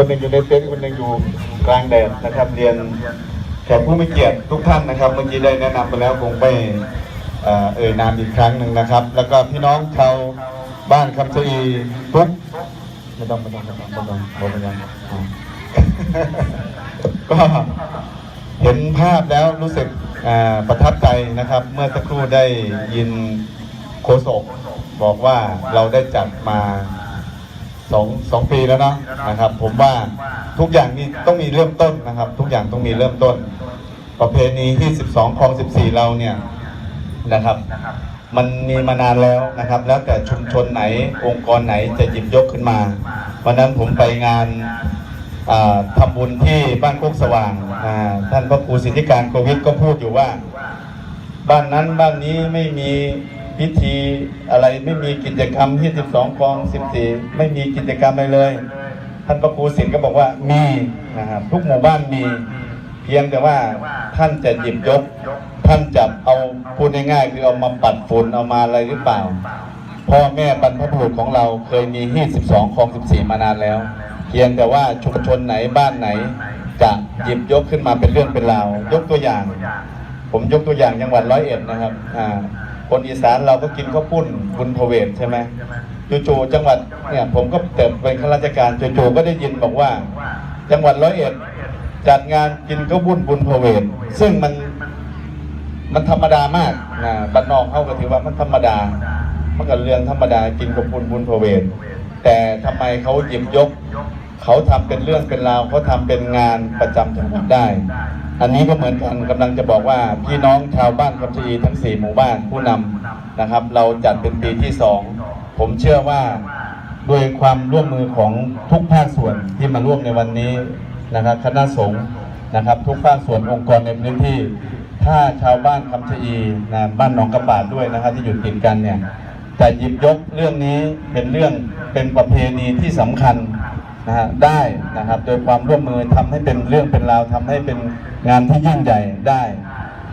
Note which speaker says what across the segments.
Speaker 1: คนหนึ่งอยู่ในเต็นท์คนหนึ่งอยู่กลางแดดนะครับ เรียนแขกผู้มีเกียรติทุกท่านนะครับ เมื่อกี้ได้แนะนำไปแล้วคงไม่เอ่ยนามอีกครั้งหนึ่งนะครับ แล้วก็พี่น้องชาวบ้านคำชะอีทุกไม่ต้องไม่ต้องไม่ต้องไม่ต้องไม่ต้องไม่ต้องก็เห็นภาพแล้วรู้สึกประทับใจนะครับ เมื่อสักครู่ได้ยินโฆษกบอกว่าเราได้จัดมา สองสองปีแล้วนะนะครับ ผมว่าทุกอย่างนี่ต้องมีเริ่มต้นนะครับ ทุกอย่างต้องมีเริ่มต้น ประเพณีที่12คลอง14 เราเนี่ยนะครับ มันมีมานานแล้วนะครับ แล้วแต่ชุมชนไหนองค์กรไหนจะหยิบยกขึ้นมาวันนั้นผมไปงานอ่าทำบุญที่บ้านโคกสว่างท่านพระครูสิทธิการโควิดก็พูดอยู่ว่า บ้านนั้นบ้านนี้ไม่มี พิธีอะไรไม่มีกิจกรรมที่12กอง14ไม่มีกิจกรรมอะไรเลย ท่านพระครูสิทธิ์ก็บอกว่ามีนะครับทุกหมู่บ้านมี เพียงแต่ว่าท่านจะหยิบยก ท่านจะเอาพูดง่ายๆคือเอามาปัดฝุ่นเอามาอะไรหรือเปล่า พ่อแม่บรรพบุรุษของเราเคยมีฮีด12คลอง14มานานแล้ว เพียงแต่ว่าชุมชนไหนบ้านไหน จะหยิบยกขึ้นมาเป็นเรื่องเป็นราวยกตัวอย่าง ผมยกตัวอย่างจังหวัดร้อยเอ็ดนะครับอ่า คนอีสานเราก็กินข้าวปุ้นบุญพเวทใช่ไหมจู่ๆจังหวัดเนี่ยผมก็เติบเป็นข้าราชการจู่ๆก็ได้ยินบอกว่า จังหวัดร้อยเอ็ดจัดงานกินข้าวปุ้นบุญพเวทซึ่งมันมันธรรมดามากนะบ้านนอกเขาก็ถือว่ามันธรรมดามันก็เรื่องธรรมดากินกับบุญบุญพเวทแต่ทำไมเขาหยิบยก เขาทำเป็นเรื่องเป็นราวเขาทำเป็นงานประจำจังหวัดได้ อันนี้ก็เหมือนกันกำลังจะบอกว่าพี่น้องชาวบ้านคำชะอีทั้งสี่หมู่บ้านผู้นำนะครับ เราจัดเป็นปีที่สองผมเชื่อว่าด้วยความร่วมมือของทุกภาคส่วนที่มาร่วมในวันนี้นะครับคณะสงฆ์นะครับ ทุกภาคส่วนองค์กรในพื้นที่ ถ้าชาวบ้านคำชะอีนะบ้านหนองกระบาดด้วยนะครับที่อยู่ติดกันเนี่ยจะหยิบยกเรื่องนี้เป็นเรื่องเป็นประเพณีที่สำคัญ นะฮะได้นะครับ โดยความร่วมมือทำให้เป็นเรื่องเป็นราวทำให้เป็นงานที่ยิ่งใหญ่ได้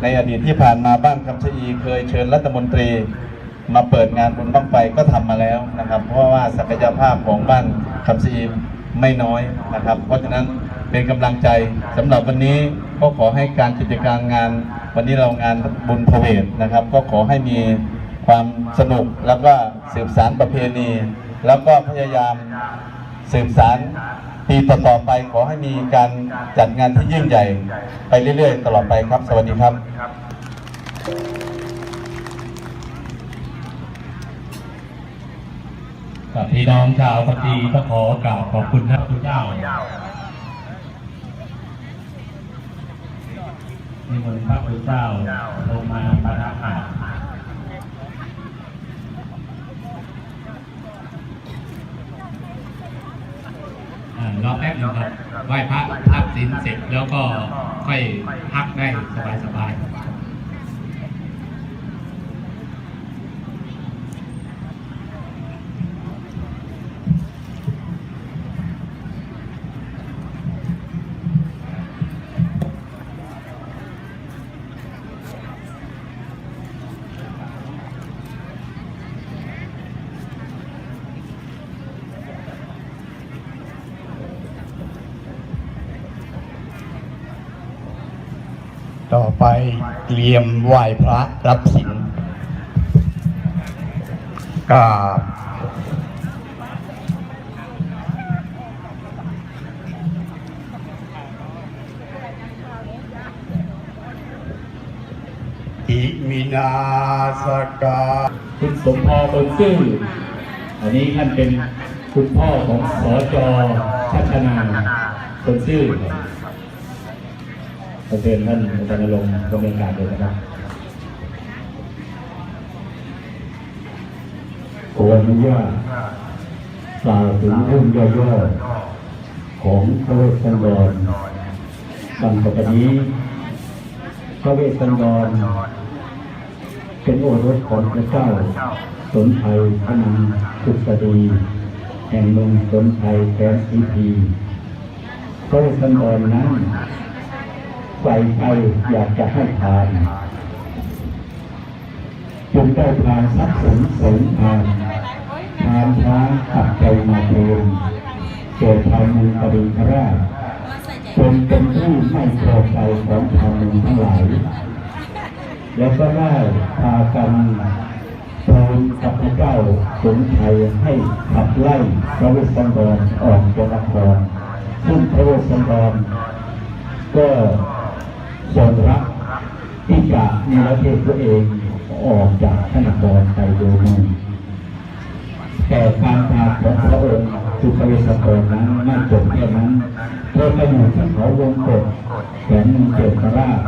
Speaker 1: ในอดีตที่ผ่านมาบ้านคำชะอีเคยเชิญรัฐมนตรีมาเปิดงานบุญบั้งไฟก็ทำมาแล้วนะครับ เพราะว่าศักยภาพของบ้านคำชะอีไม่น้อยนะครับ เพราะฉะนั้นเป็นกำลังใจสำหรับวันนี้ก็ขอให้การกิจการงาน วันนี้เรางานบุญพเวทนะครับ ก็ขอให้มีความสนุกแล้วก็สืบสารประเพณี แล้วก็พยายาม สืบสารปีต่อๆไปขอให้มีการจัดงานที่ยิ่งใหญ่ ไปเรื่อยๆ ตลอดไปครับ สวัสดีครับ
Speaker 2: กับพี่น้องชาวพัทีก็ขอกราบขอบคุณท่านผู้เจ้านิมนต์พระพุทธเจ้าลงมาประทับอ่านอ่า รอแป๊บหนึงครับไหว้พระทักศีลเสร็จแล้วก็ค่อยพักได้สบายๆ
Speaker 3: ต่อ ไปเตรียมไหว้พระรับศีลกาบอิมินาสกา
Speaker 2: คุณสมพรบนซื่อ อันนี้ท่านเป็นคุณพ่อของสอจอชัชนาบนซื่อ เชิญท่านอาจารย์นรงค์ดำเนินการเลยนะครับ
Speaker 3: ขออนุญาตกล่าวถึงเรื่องย่อๆของพระเวสสันดรดังแต่นี้พระเวสสันดรเป็นโอรสของพระเจ้าสนชัยพนังคุสดีแห่งเมืองสนชัยแคว้นสีพีพระเวสสันดรนั้น ใฝ่ใจอยากจะให้ทานจึงได้ทานทรัพย์สินสริมทานทานพระขับใจมาเองเกิดชาวเมืองปรินทราชจนเป็นที่ไม่พอใจของชาวเมือทั้งหลาย แล้วก็ได้พากันทูลกับพระเจ้าสมชัยให้ขับไล่พระเวสสันดรออกจากนครซึ่งพระเวสสันดรก็ ทรงรับที่จะมีประเทศตัวเองออกจากพระนครไปโดยมือแต่การพาของพระองค์คือพระเวสสันดรนั้นไม่จบแค่นั้นเธอไปอยู่ที่เขาวงกฏแขนเมือเจตราช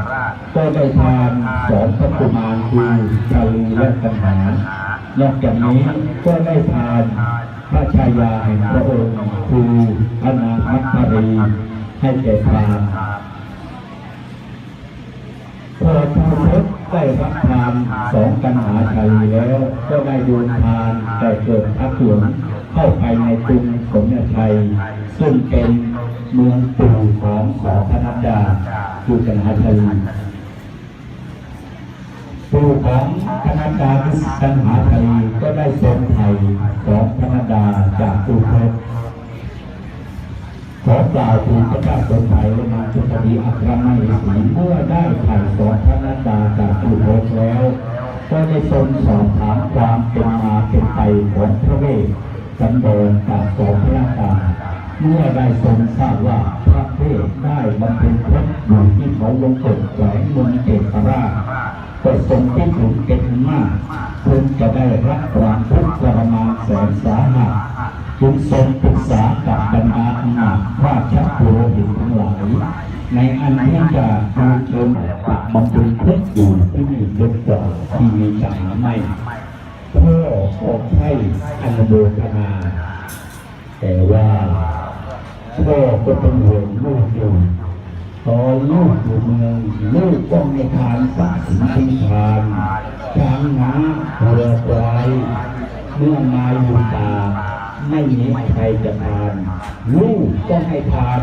Speaker 3: ก็ได้ทานสองพระกุมารคือชาลีและกันหานอกจากนี้ก็ได้ทานพระชายาแห่งพระองค์คือพระนางมัทธรีให้แก่ทาน พอชาวพุทธได้รับทานสองกันหาชัยแล้ว ก็ได้โยนทานแต่เกิดพระหลวงเข้าไปในกรุงสมเด็จชัย ซึ่งเป็นเมืองปู่ของสอพนัดดาคือกันหาชัยปู่ของพนัดดาคือกันหาชัยก็ได้ทรงไถ่ของพนัดดาจากปู่เพช กล่าวถึงพระเจ้าสมไทยและนางจุตดีอัครมณีศรีเมื่อได้ถ่ายสอนพระนาดาจากผู้โพสแล้วก็ได้ทรงสอบถามความเป็นมาเป็นไปของพระเวสสันดรจากสองพระนาดาเมื่อได้ทรงทราบว่าพระเวสได้บำเพ็ญพรตอยู่ที่เขาลงกฎแขวงเมืองเกตราชก็ทรงที่ถึงเป็นมากเพื่อจะได้รับความทุกข์ทรมานแสนสาหัส จึงทรงปรึกษากับบรรดาอนาจราชบุโรหิตทั้งหลายในอันที่จะดูเชิญปักบำเพ็ญเพชรอยู่ที่นี่ยกกว่าที่มีจังไม่เพื่อขอให้อนุโมทนาแต่ว่าพ่อก็เป็นห่วงลูกอยู่ตอนลูกอยู่เมืองลูกต้องในทานทรัพย์สินที่ทานช้างม้าเรือควายเมื่อมาอยู่ป่า ม่มีใครจะทาน ลูกต้องให้ทาน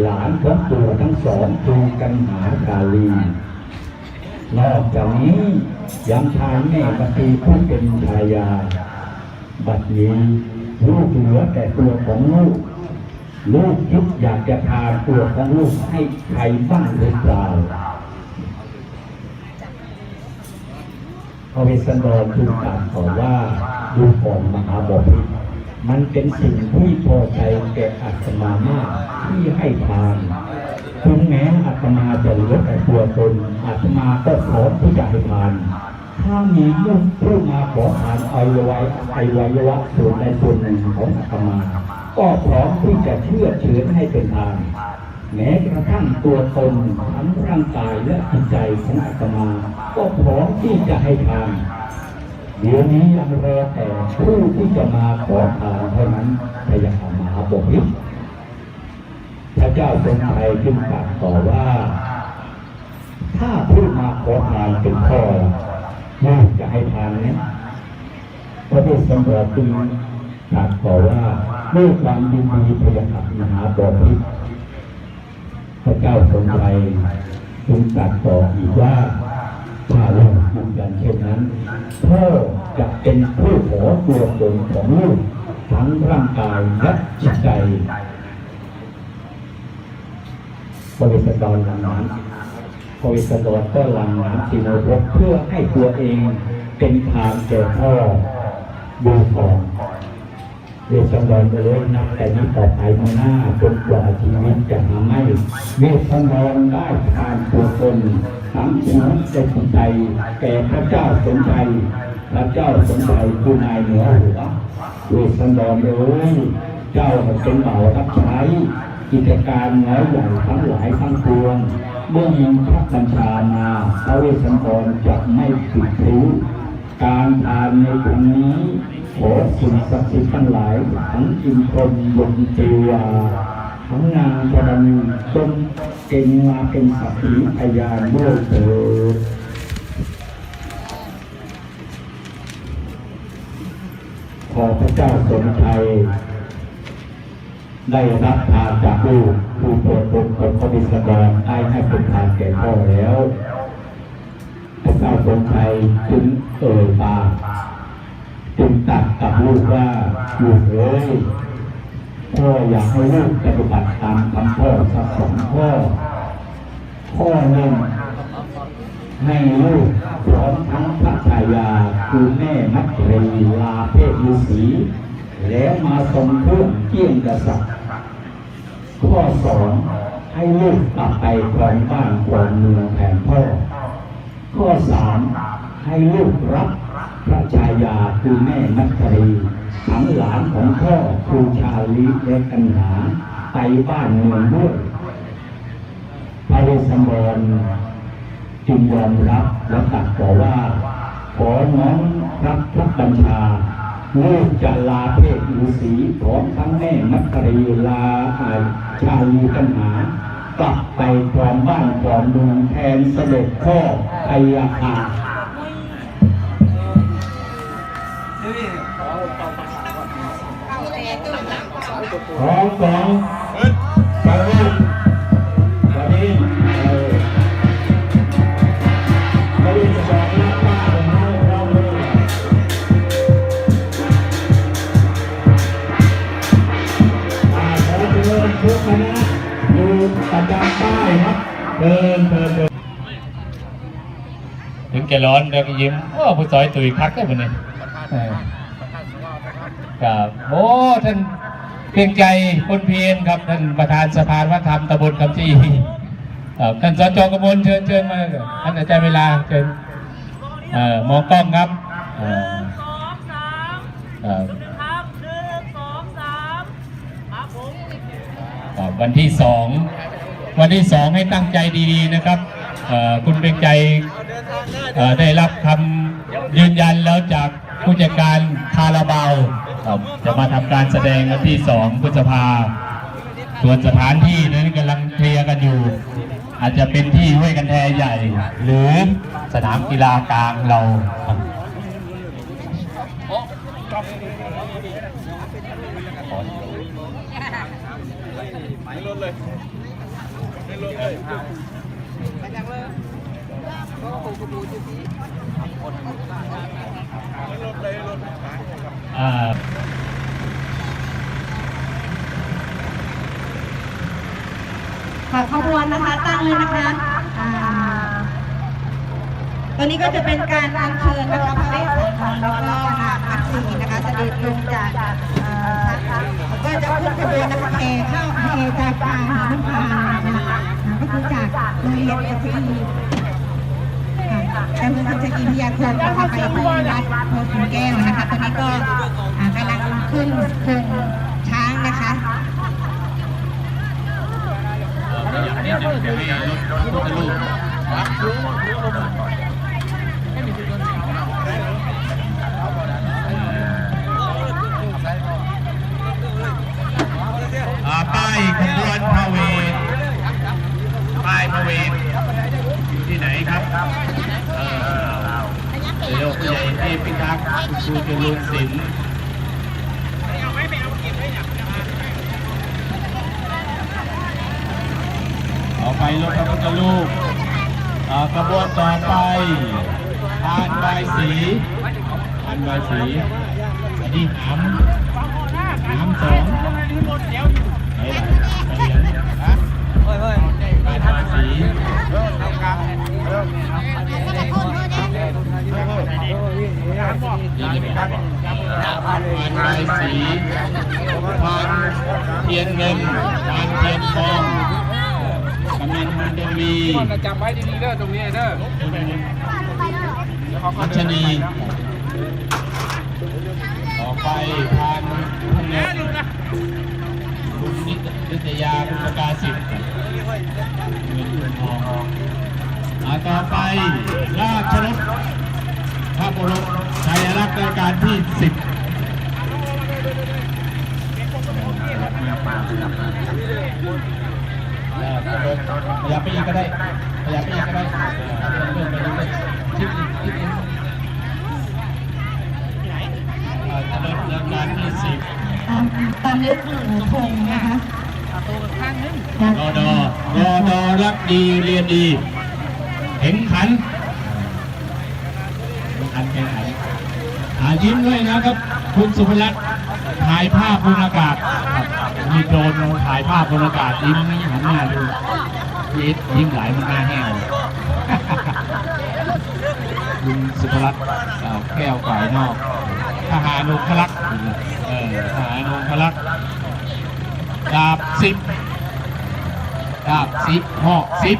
Speaker 3: หลานของปู่ทั้งสองคือกันหากาลีนอกจากนี้ยังทานแม่ปฏิผู้เป็นชายา บัดนี้ลูกเหลือแต่ตัวของลูก ลูกคิดอยากจะทานตัวของลูกให้ใครบ้างหรือเปล่าพระเวสสันดรทูลตรัสขอว่าดูก่อนมหาบพิตร มันเป็นสิ่งที่พอใจแก่อาตมามากที่ให้ทานถึงแม้อาตมาจะลือแต่ตัวตนอาตมาก็พร้อมที่จะให้ทาน ถ้ามีผู้ผู้มาขอทานอวัยวะอวัยวะส่วนใดส่วนหนึ่งของอาตมา ก็พร้อมที่จะเชื่อเชื้อให้เป็นทานแม้กระทั่งตัวตนทั้งร่างกายและจิตใจของอาตมา ก็พร้อมที่จะให้ทาน เดี๋ยวนี้ยังรอแต่ผู้ที่จะมาขอทานเท่านั้นพยามหาบอกอิพระเจ้าทรงไทยจึงตรัสต่อว่า ถ้าผู้มาขอทานเป็นพ่อลูกจะให้ทานไหมพระเดชสันดรจึงตรัสต่อว่าด้วยความยินดีพยาขับมหาบอกอิพระเจ้าทรงไทยจึงตรัสต่ออีกว่า ถ้าเราทำกันเช่นนั้นพ่อจะเป็นผู้ขอตัวตนของลูกทั้งร่างกายและจิตใจบริสดรหลังน้ำบริสดรก็หลังน้ำสิโนรกเพื่อให้ตัวเองเป็นทางแก่พ่อดูก่อนเวสันดรไปเลยนับแต่นี้ต่อไปข้าหน้าจนกว่าชีวิตจะหาไม่เวสันดรได้ทานตัวตน ทั้งชีวิตและจิตใจแก่พระเจ้าสมชัยพระเจ้าสมชัยผู้นายเหนือหัวเวสันดรเอ้ยเจ้าเป็นเหล่ารับใช้กิจการน้อยใหญ่ทั้งหลายทั้งปวงเมื่อมีพระบัญชามาพระเวสสันดรจะไม่ผิดรู้การทานในครั้งนี้ขอสิ่งศักดิ์สิทธิ์ทั้งหลายทั้งอินทรบนเทวา ทั้งนางธรณีจงเก่งมาเป็นสักขีพยานด้วยเถิดขอพระเจ้าสมชัยได้รับทานจากลูกผู้โปรดปรานของพระบิดาได้ให้เป็นทานแก่พ่อแล้ว พระเจ้าทรงชัยจึงเอ่ยปากจึงตัดกับลูกว่าลูกเอ้ย พ่ออยากให้ลูกปฏิบัติตามคำพ่อสักสองข้อข้อหนึ่งให้ลูกพร้อมทั้งพระชายาคือแม่มัตรีลาเพศฤาษีแล้วมาทรงเครื่องเกี่ยงกษัตริย์ข้อสองให้ลูกกลับไปครองบ้านครองเมืองแทนพ่อ ข้อสามให้ลูกรับ พระชายาคือแม่นักตรีทั้งหลานของพ่อครูชาลีและกันหาไปบ้านเมืองด้วยพระเวสสันดรจึงยอมรับและตรัสบอกว่า ขอน้อมรับทุกบัญชาลูกจะลาเพศฤาษีพร้อมทั้งแม่มัตตรีลาอชาลีกันหากลับไปครองบ้านครองเมืองแทนเสด็จพ่อพยาคา สองสองไปลูกวันนี้เออไม่ได้จะบอกรักป้าของเราเราเลยอ่าขอเชิญทุกคณะอยู่ประจำป้ายครับเดินเดินเดิน
Speaker 2: ถึงแกร้อนแล้วก็ยิ้มโอ้ผู้ซอยตุยคักได้ปะเนี่ยเออครับโอ้ท่าน เพียงใจคนเพียรครับท่านประธานสภาวัฒนธรรมตำบลคำจีครับท่านสจกมลเชิญเชิญมาท่านอาจารย์เวลาเชิญมองกล้องครับวันที่สองวันที่สองให้ตั้งใจดีๆนะครับคุณเพียงใจได้รับคำยืนยันแล้วจาก ผู้จัดการคาราบาวครับจะมาทำการแสดงวันที่2พฤษภาส่วนสถานที่นั้นกำลังเคลียร์กันอยู่ อาจจะเป็นที่ห้วยกันแทใหญ่ หรือสนามกีฬากลางเราครับอ่า
Speaker 4: ค่ะขบวนนะคะตั้งเลยนะคะตัวนี้ก็จะเป็นการอัญเชิญนะคะพระเวสสันดรแล้วก็นางมัตสีนะคะเสด็จลงจากเอ่อแล้วก็จะขึ้นขบวนนะคะแห่เข้าแห่จากป่าหิมพานนะคะอ่าก็คือจากโรงเรียนเอซีค่ แต่เมืองพัชรีพินยาคมนะคะไปที่วัดโพธิ์ขุนแก้วนะคะตอนนี้ก็อ่ากำลังขึ้นโคงช้างนะคะ
Speaker 2: อ่าป้ายขบวนพาเวทป้ายพาเวทอยู่ที่ไหนครับเอ่อนายกใหญ่เท พพิทักษ์คุณครูจรูนศิลป์ต่อไปรถพระพุทธรูปอ่ากระบวนต่อไปทานใบายสีทานใบายสีอันนี้หามหามสองไหนล่ะเหรียญฮะการภาษีนี่จะเพานสีพานเทียนเงินพานเทียนทองกำนันมันเดวี
Speaker 5: จำไว้ดีๆเด้อตรงนี้เด้อ
Speaker 2: พัชนีต่อไปพานพนมคุณนิตยาคุณประกาศิษย์เงินคุณทองต่อไปราชรถพระบรม กษณ์ราชการที่สิบขยับไปอีกก็ได้ขยับไปอีกก็ได้เลื่อนไปเรื่อยๆชิดอีกชิดอีกอ่าถนนราชการที่สิบ
Speaker 4: ตามตามลึกหนูพงนะคะ
Speaker 2: รอดอรอดอรักดีเรียนดี เห็นขันเห็นขันแข่งขันอา ยิ้มด้วยนะครับ คุณสุภลักษณ์ถ่ายภาพบนอากาศครับมีโดรนถ่ายภาพบนอากาศยิ้มหันหน้าดูยิ้มยิ้มหลายมันหน้าแห้งคุณสุภรัตน์แก้วฝ่ายนอกทหารองคลักษ์เออทหารองคลักษ์ดาบสิบดาบสิบหอกสิบ